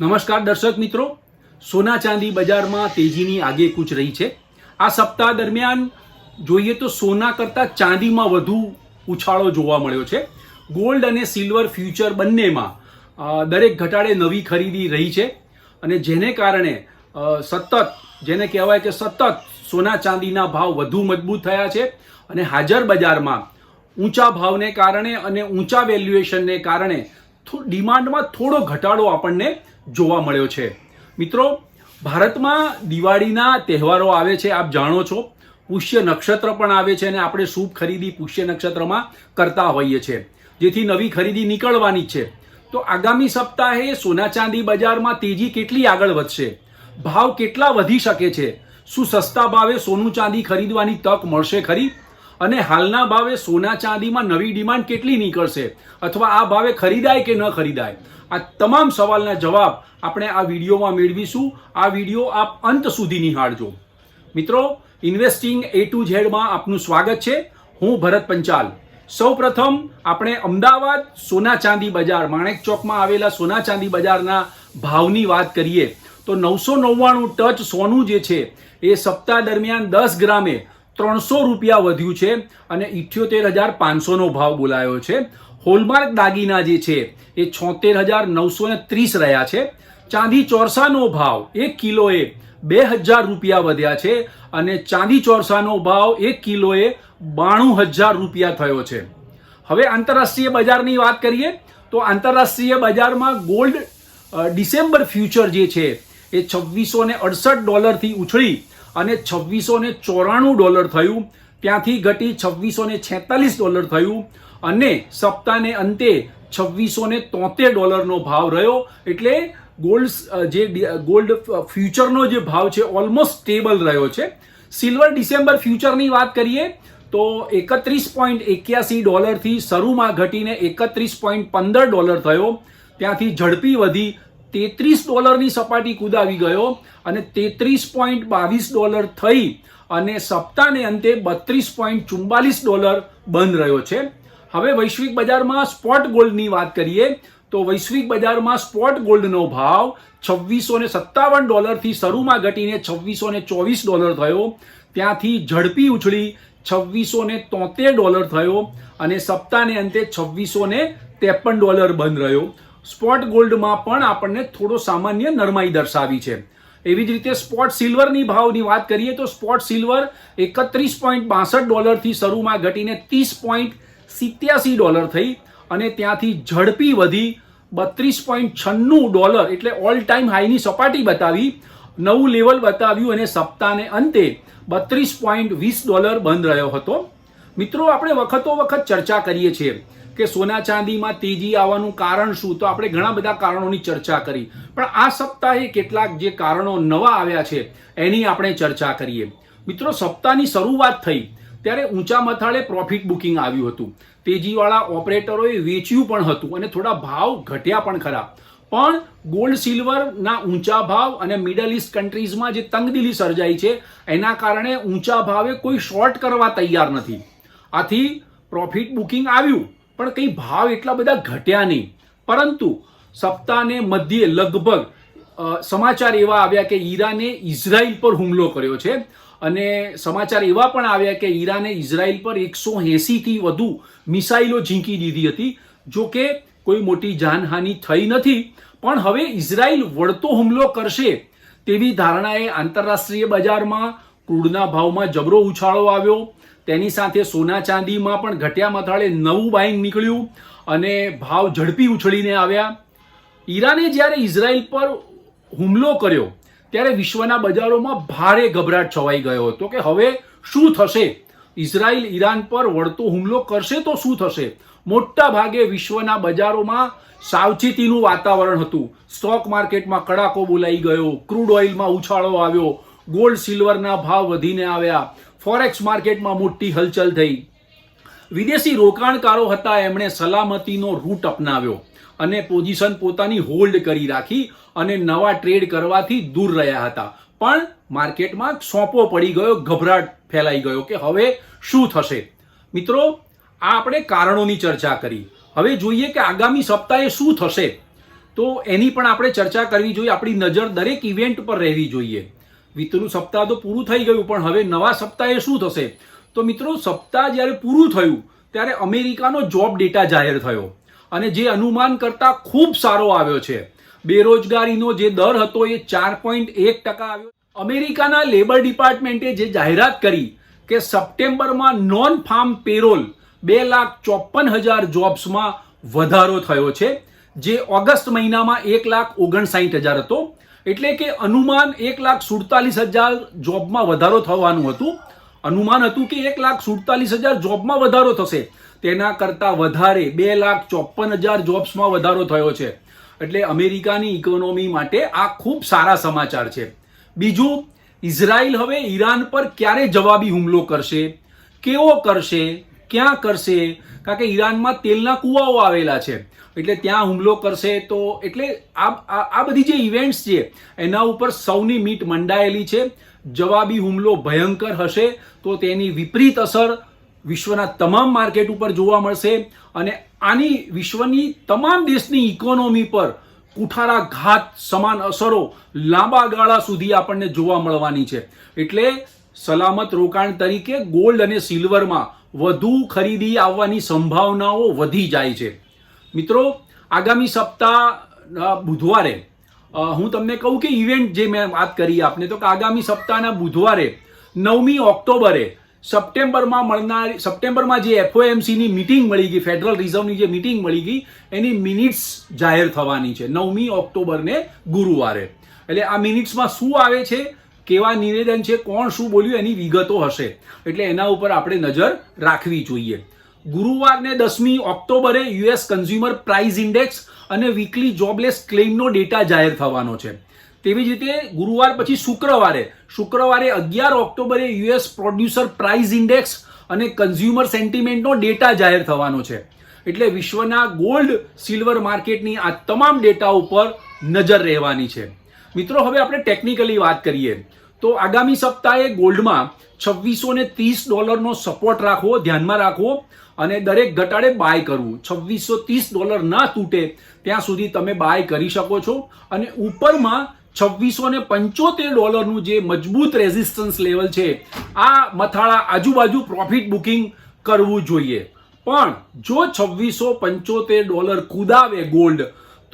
નમસ્કાર દર્શક મિત્રો. સોના ચાંદી બજારમાં તેજીની આગેકૂચ રહી છે. આ સપ્તાહ દરમિયાન જોઈએ તો સોના કરતાં ચાંદીમાં વધુ ઉછાળો જોવા મળ્યો છે. ગોલ્ડ અને સિલ્વર ફ્યુચર બંનેમાં દરેક ઘટાડે નવી ખરીદી રહી છે. અને જેને કારણે સતત, જેને કહેવાય કે સતત સોના ચાંદીના ભાવ વધુ મજબૂત થયા છે અને હાજર બજારમાં ઊંચા ભાવને કારણે અને ઊંચા વેલ્યુએશનને કારણે ડિમાન્ડમાં થોડો ઘટાડો આપણને જોવા મળ્યો છે. મિત્રો, ભારતમાં દિવાળીના તહેવારો આવે છે, આપ જાણો છો. પુષ્ય નક્ષત્ર પણ આવે છે અને આપણે શુભ ખરીદી પુષ્ય નક્ષત્રમાં કરતા હોઈએ છીએ. જેથી નવી ખરીદી નીકળવાની છે. તો આગામી સપ્તાહે સોના ચાંદી બજારમાં તેજી કેટલી આગળ વધશે? ભાવ કેટલા વધી શકે છે? શું સસ્તા ભાવે સોનું ચાંદી ખરીદવાની તક મળશે ખરી? અને હાલના ભાવે સોના ચાંદીમાં નવી ડિમાન્ડ કેટલી નીકળશે? અથવા આ ભાવે ખરીદાય કે ન ખરીદાય? આ તમામ સવાલના જવાબ આપણે આ વિડીયોમાં મેળવીશું. આ વીડિયો આપ અંત સુધી નિહાળજો. મિત્રો ઇન્વેસ્ટિંગ એ ટુ ઝેડમાં આપનું સ્વાગત છે. હું ભરત પંચાલ. સૌપ્રથમ આપણે અમદાવાદ સોના ચાંદી બજાર, માણેક ચોકમાં આવેલા સોના ચાંદી બજારના ભાવની વાત કરીએ. તો નવસો નવ્વાણું ટચ સોનું જે છે, એ સપ્તાહ દરમિયાન દસ ગ્રામે ત્રણસો રૂપિયા વધ્યું છે અને ઇઠ્યોતેર હજાર પાંચસોનો ભાવ બોલાયો છે. હોલમાર્ક દાગીના જે છે, એ છોતેર હજાર નવસો ને ત્રીસ રહ્યા છે. ચાંદી ચોરસાનો ભાવ એક કિલોએ બે હજાર રૂપિયા વધ્યા છે અને ચાંદી ચોરસાનો ભાવ એક કિલોએ બાણું હજાર રૂપિયા થયો છે. હવે આંતરરાષ્ટ્રીય બજારની વાત કરીએ, તો આંતરરાષ્ટ્રીય બજારમાં ગોલ્ડ ડિસેમ્બર ફ્યુચર જે છે, એ છવ્વીસો ને અડસઠ ડોલરથી ઉછળી અને છવ્વીસો ને ચોરાણું ડોલર થયું. ત્યાંથી ઘટી છવ્વીસો ને છેતાલીસ ડોલર થયું અને સપ્તાહને અંતે છવ્વીસો ને તોતેર ડોલરનો ભાવ રહ્યો. એટલે ગોલ્ડ જે ગોલ્ડ ફ્યુચરનો જે ભાવ છે ઓલમોસ્ટ સ્ટેબલ રહ્યો છે. સિલ્વર ડિસેમ્બર ફ્યુચરની વાત કરીએ તો એકત્રીસ પોઈન્ટ એક્યાસી ડોલરથી શરૂમાં ઘટીને એકત્રીસ પોઈન્ટ પંદર ડોલર થયો. ત્યાંથી ઝડપી વધી તેત્રીસ ડોલરની સપાટી કુદાવી ગયો અને તેત્રીસ પોઈન્ટ બાવીસ ડોલર થઈ અને સપ્તાહને અંતે બત્રીસ પોઈન્ટ ચુમ્બાલીસ ડોલર બંધ રહ્યો છે. હવે વૈશ્વિક બજારમાં સ્પોટ ગોલ્ડની વાત કરીએ તો વૈશ્વિક બજારમાં સ્પોટ ગોલ્ડનો ભાવ છવ્વીસો ને સત્તાવન ડોલરથી શરૂમાં ઘટીને છવ્વીસો ને ચોવીસ ડોલર થયો. ત્યાંથી ઝડપી ઉછળી છવ્વીસો ને તોતેર ડોલર થયો અને સપ્તાહને અંતે છવ્વીસો ને ત્રેપન ડોલર બંધ રહ્યો. સ્પોટ ગોલ્ડમાં પણ આપણને થોડો સામાન્ય નરમાઈ દર્શાવી છે. એવી જ રીતે સ્પોટ સિલ્વરની ભાવની વાત કરીએ તો સ્પોટ સિલ્વર એકત્રીસ પોઈન્ટ બાસઠ ડોલરથી શરૂમાં ઘટીને ત્રીસ પોઈન્ટ સિત્યાસી ડોલર થઈ અને ત્યાંથી ઝડપી વધી બત્રીસ પોઈન્ટ છન્નું ડોલર એટલે ઓલ ટાઈમ હાઈની સપાટી બતાવી, નવું લેવલ બતાવ્યું અને સપ્તાહને અંતે બત્રીસ પોઈન્ટ વીસ ડોલર બંધ રહ્યો હતો. મિત્રો, આપણે વખતો વખત ચર્ચા કરીએ છીએ. કે સોના ચાંદીમાં તેજી આવવાનું કારણ શું? તો આપણે ઘણા બધા કારણોની ચર્ચા કરી. પણ આ સપ્તાહે કેટલાક જે કારણો નવા આવ્યા છે, એની આપણે ચર્ચા કરીએ. મિત્રો, સપ્તાહની શરૂઆત થઈ, ત્યારે ઊંચા મથાળે પ્રોફિટ બુકિંગ આવ્યું હતું. તેજીવાળા ઓપરેટરોએ વેચ્યું પણ હતું અને થોડા ભાવ ઘટ્યા પણ ખરા. પણ ગોલ્ડ સિલ્વરના ઊંચા ભાવ અને મિડલ ઇસ્ટ કન્ટ્રીઝમાં જે તંગદિલી સર્જાઈ છે, એના કારણે ઊંચા ભાવે કોઈ શોર્ટ કરવા તૈયાર નથી. આથી પ્રોફિટ બુકિંગ આવ્યું. પણ કંઈ ભાવ એટલા બધા ઘટ્યા નહીં. પરંતુ સપ્તાહને મધ્યે લગભગ સમાચાર એવા આવ્યા કે ઈરાને ઇઝરાયલ પર હુમલો કર્યો છે. અને સમાચાર એવા પણ આવ્યા કે ઈરાને ઇઝરાયલ પર એકસો એંસીથી વધુ મિસાઇલો ઝીંકી દીધી હતી. જો કે કોઈ મોટી જાનહાનિ થઈ નથી. પણ હવે ઇઝરાયલ વળતો હુમલો કરશે તેવી ધારણાએ આંતરરાષ્ટ્રીય બજારમાં ક્રૂડના ભાવમાં જબરો ઉછાળો આવ્યો. તેની સાથે સોના ચાંદીમાં પણ ઘટ્યા મથાળે નવું બાઇંગ નીકળ્યું અને ભાવ ઝડપી ઉછળીને આવ્યા. ઈરાને જ્યારે ઇઝરાયલ પર હુમલો કર્યો, ત્યારે વિશ્વના બજારોમાં ભારે ગભરાટ છવાઈ ગયો હતો કે હવે શું થશે? ઇઝરાયલ ઈરાન પર વળતો હુમલો કરશે તો શું થશે? મોટા ભાગે વિશ્વના બજારોમાં સાવચેતીનું વાતાવરણ હતું. સ્ટોક માર્કેટમાં કડાકો બોલાઈ ગયો, ક્રૂડ ઓઇલમાં ઉછાળો આવ્યો ગોલ્ડ, સિલ્વરના ભાવ વધીને આવ્યા. ફોરેક્સ માર્કેટમાં મોટી હલચલ થઈ. વિદેશી રોકાણકારો હતા, એમણે સલામતીનો રૂટ અપનાવ્યો અને પોઝિશન પોતાની હોલ્ડ કરી રાખી અને નવા ટ્રેડ કરવાથી દૂર રહ્યા હતા. પણ માર્કેટમાં સોંપો પડી ગયો, ગભરાટ ફેલાઈ ગયો કે હવે શું થશે? મિત્રો, આ આપણે કારણોની ચર્ચા કરી. હવે જોઈએ કે આગામી સપ્તાહે શું થશે. તો એની પણ આપણે ચર્ચા કરવી જોઈએ, આપણી નજર દરેક ઇવેન્ટ પર રહેવી જોઈએ. વિતનું સપ્તાહ તો પૂરું થઈ ગયું, પણ હવે નવા સપ્તાહે શું થશે? તો મિત્રો, સપ્તાહ જ્યારે પૂરું થયું, ત્યારે અમેરિકાનો જોબ ડેટા જાહેર થયો અને જે અનુમાન કરતાં ખૂબ સારો આવ્યો છે. બેરોજગારીનો જે દર હતો એ ચાર પોઈન્ટ એક ટકા આવ્યો. અમેરિકાના લેબર ડિપાર્ટમેન્ટે જે જાહેરાત કરી કે સપ્ટેમ્બરમાં નોન ફાર્મ પેરોલ બે લાખ ચોપન હજાર જોબ્સમાં વધારો થયો છે, જે ઓગસ્ટ મહિનામાં એક લાખ ઓગણસાઠ હજાર હતો. એટલે કે અનુમાન એક લાખ સુડતાલીસ હજાર જોબમાં વધારો થવાનું હતું. અનુમાન હતું કે એક લાખ સુડતાલીસ હજાર જોબમાં વધારો થશે. તેના કરતાં વધારે બે લાખ ચોપન હજાર જોબ્સમાં વધારો થયો છે. એટલે અમેરિકાની ઇકોનોમી માટે આ ખૂબ સારા સમાચાર છે. બીજું, ઇઝરાયલ હવે ઈરાન પર ક્યારે જવાબી હુમલો કરશે? કેવો કરશે? ક્યાં કરશે? કારણ કે ઈરાનમાં તેલના કૂવાઓ આવેલા છે. એટલે ત્યાં હુમલો કરશે તો એટલે આ આ બધી જે ઇવેન્ટ્સ છે, એના ઉપર સૌની મીટ મંડાયેલી છે. જવાબી હુમલો ભયંકર હશે તો તેની વિપરીત અસર વિશ્વના તમામ માર્કેટ ઉપર જોવા મળશે અને આની વિશ્વની તમામ દેશની ઇકોનોમી પર કુઠારા ઘાત સમાન અસરો લાંબા ગાળા સુધી આપણને જોવા મળવાની છે. એટલે સલામત રોકાણ તરીકે ગોલ્ડ અને સિલ્વરમાં વધુ ખરીદી આવવાની સંભાવનાઓ વધી જાય છે. મિત્રો, આગામી સપ્તાહ બુધવારે હું તમને કહું કે ઇવેન્ટ જે મેં વાત કરી આપને, તો કે આગામી સપ્તાહના બુધવારે, નવમી ઓક્ટોબરે, સપ્ટેમ્બરમાં મળનાર, સપ્ટેમ્બરમાં જે એફઓએમસીની મિટિંગ મળી ગઈ, ફેડરલ રિઝર્વની જે મિટિંગ મળી ગઈ, એની મિનિટ્સ જાહેર થવાની છે, નવમી ઓક્ટોબરને ગુરુવારે. એટલે આ મિનિટ્સમાં શું આવે છે? કેવા નિવેદન છે, કોણ શું બોલ્યું એની વિગતો હશે. એટલે એના ઉપર આપણે નજર રાખવી જોઈએ. ગુરુવારને દસમી ઓક્ટોબરે યુએસ કન્ઝ્યુમર પ્રાઇસ ઇન્ડેક્સ અને વીકલી જોબલેસ ક્લેમનો ડેટા જાહેર થવાનો છે. તેવી જ રીતે ગુરુવાર પછી શુક્રવારે શુક્રવારે અગિયાર ઓક્ટોબરે યુએસ પ્રોડ્યુસર પ્રાઇસ ઇન્ડેક્સ અને કન્ઝ્યુમર સેન્ટિમેન્ટનો ડેટા જાહેર થવાનો છે. એટલે વિશ્વના ગોલ્ડ, સિલ્વર માર્કેટની આ તમામ ડેટા ઉપર નજર રહેવાની છે. મિત્રો, હવે આપણે ટેકનિકલી વાત કરીએ. તો આગામી સપ્તાહે ગોલ્ડમાં છવ્વીસો ને ત્રીસ ડોલરનો સપોર્ટ રાખવો, ધ્યાનમાં રાખવો અને દરેક ઘટાડે બાય કરવું. છવ્વીસો ત્રીસ ડોલર ના તૂટે ત્યાં સુધી તમે બાય કરી શકો છો. અને ઉપરમાં છવ્વીસો ને પંચોતેર ડોલરનું જે મજબૂત રેઝિસ્ટન્સ લેવલ છે, આ મથાળા આજુબાજુ પ્રોફિટ બુકિંગ કરવું જોઈએ. પણ જો છવ્વીસો પંચોતેર ડોલર કુદાવે ગોલ્ડ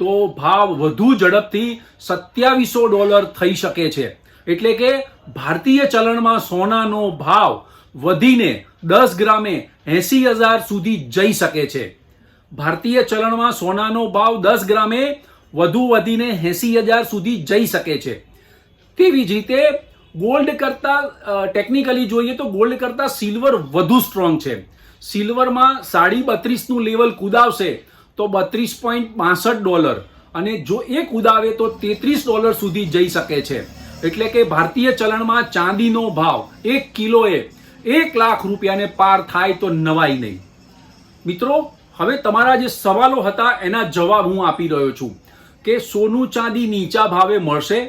તો ભાવ વધુ ઝડપથી સત્યાવીસો ડોલર થઈ શકે છે. એટલે કે ભારતીય ચલણમાં સોનાનો ભાવ વધીને દસ ગ્રામે એસી હજાર સુધી જઈ શકે છે. ભારતીય ચલણમાં સોનાનો ભાવ દસ ગ્રામે વધુ વધીને એસી હજાર સુધી જઈ શકે છે. તેવી જ રીતે ગોલ્ડ કરતાં ટેકનિકલી જોઈએ તો ગોલ્ડ કરતાં સિલ્વર વધુ સ્ટ્રોંગ છે. સિલ્વરમાં સાડી બત્રીસનું લેવલ કુદાવશે. તો બત્રીસ પોઈન્ટ બાસઠ ડોલર. અને જો એ કુદાવે તો તેત્રીસ ડોલર સુધી જઈ શકે છે. એટલે કે ભારતીય ચલણમાં ચાંદીનો ભાવ એક કિલોએ એક લાખ રૂપિયાને પાર થાય તો નવાઈ નહીં. મિત્રો, હવે તમારા જે સવાલો હતા એના જવાબ હું આપી રહ્યો છું કે સોનું ચાંદી નીચા ભાવે મળશે?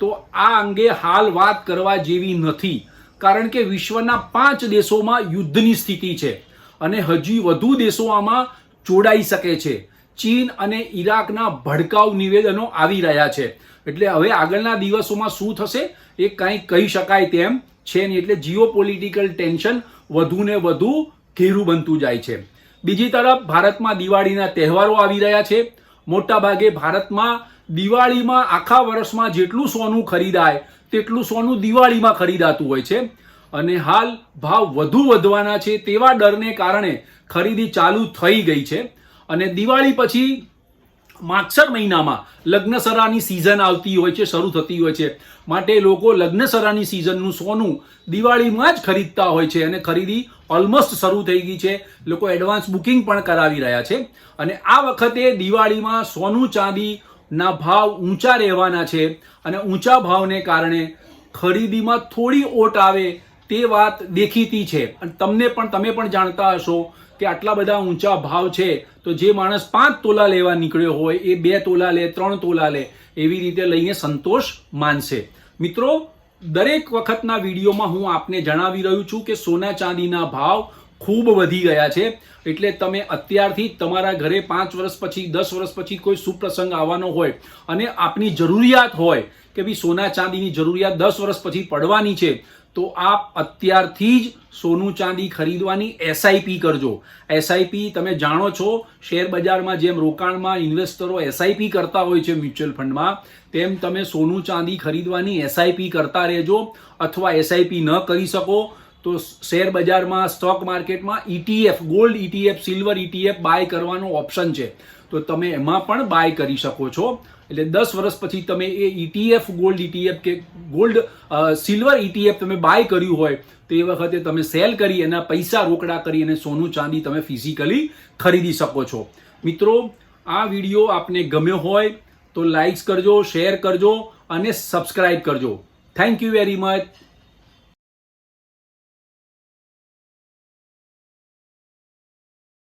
તો આ અંગે હાલ વાત કરવા જેવી નથી, કારણ કે વિશ્વના પાંચ દેશોમાં યુદ્ધની સ્થિતિ છે. અને હજી વધુ દેશો આમાં જોડાઈ શકે છે. ચીન અને ઈરાકના ભડકાઉ નિવેદનો આવી રહ્યા છે. એટલે હવે આગળના દિવસોમાં શું થશે એ કાંઈ કહી શકાય તેમ છે નહીં. એટલે જીઓ પોલિટિકલ ટેન્શન વધુ ને વધુ ઘેરું બનતું જાય છે. બીજી તરફ ભારતમાં દિવાળીના તહેવારો આવી રહ્યા છે. મોટા ભાગે ભારતમાં દિવાળીમાં આખા વર્ષમાં જેટલું સોનું ખરીદાય, તેટલું સોનું દિવાળીમાં ખરીદાતું હોય છે. અને હાલ ભાવ વધુ વધવાના છે તેવા ડરને કારણે ખરીદી ચાલુ થઈ ગઈ છે. અને દિવાળી પછી માગસર મહિનામાં લગ્નસરાની સિઝન આવતી હોય છે, શરૂ થતી હોય છે. માટે લોકો લગ્નસરાની સિઝનનું સોનું દિવાળીમાં જ ખરીદતા હોય છે અને ખરીદી ઓલમોસ્ટ શરૂ થઈ ગઈ છે. લોકો એડવાન્સ બુકિંગ પણ કરાવી રહ્યા છે. અને આ વખતે દિવાળીમાં સોનું ચાંદીના ભાવ ઊંચા રહેવાના છે અને ઊંચા ભાવને કારણે ખરીદીમાં થોડી ઓટ આવે તે વાત દેખીતી છે. અને તમને પણ, તમે પણ જાણતા હશો કે આટલા બધા ઊંચા ભાવ છે, તો જે માણસ પાંચ તોલા લેવા નીકળ્યો હોય, એ બે તોલા લે, ત્રણ તોલા લે, એવી રીતે લઈને સંતોષ માનશે. મિત્રો, દરેક વખતના વિડીયોમાં હું આપને જણાવી રહ્યું છું કે સોના ચાંદીના ભાવ ખૂબ વધી ગયા છે. એટલે તમે અત્યારથી તમારા ઘરે પાંચ વર્ષ પછી, દસ વર્ષ પછી કોઈ સુપ્રસંગ આવવાનો હોય અને આપની જરૂરિયાત હોય કે ભાઈ સોના ચાંદીની જરૂરિયાત દસ વર્ષ પછી પડવાની છે તો આપ અત્યારથી જ સોનું ચાંદી ખરીદવાની એસઆઈપી કરજો. એસઆઈપી તમે જાણો છો, શેર બજારમાં જેમ રોકાણમાં ઇન્વેસ્ટરો એસઆઈપી કરતા હોય છે મ્યુચ્યુઅલ ફંડમાં તેમ તમે સોનું ચાંદી ખરીદવાની એસઆઈપી કરતા રહેજો અથવા એસઆઈપી ન કરી શકો તો શેર બજારમાં સ્ટોક માર્કેટમાં ETF gold ETF silver ETF buy કરવાનો ઓપ્શન છે. તો તમે એમાં પણ બાય કરી શકો છો. એટલે દસ વર્ષ પછી તમે એ ઇટીએફ ગોલ્ડ ઇટીએફ કે ગોલ્ડ સિલ્વર ઇટીએફ તમે બાય કર્યું હોય, તો એ વખતે તમે સેલ કરી, એના પૈસા રોકડા કરી અને સોનું ચાંદી તમે ફિઝિકલી ખરીદી શકો છો. મિત્રો, આ વીડિયો આપને ગમ્યો હોય તો લાઇક્સ કરજો શેર કરજો અને સબસ્ક્રાઇબ કરજો. Thank you very much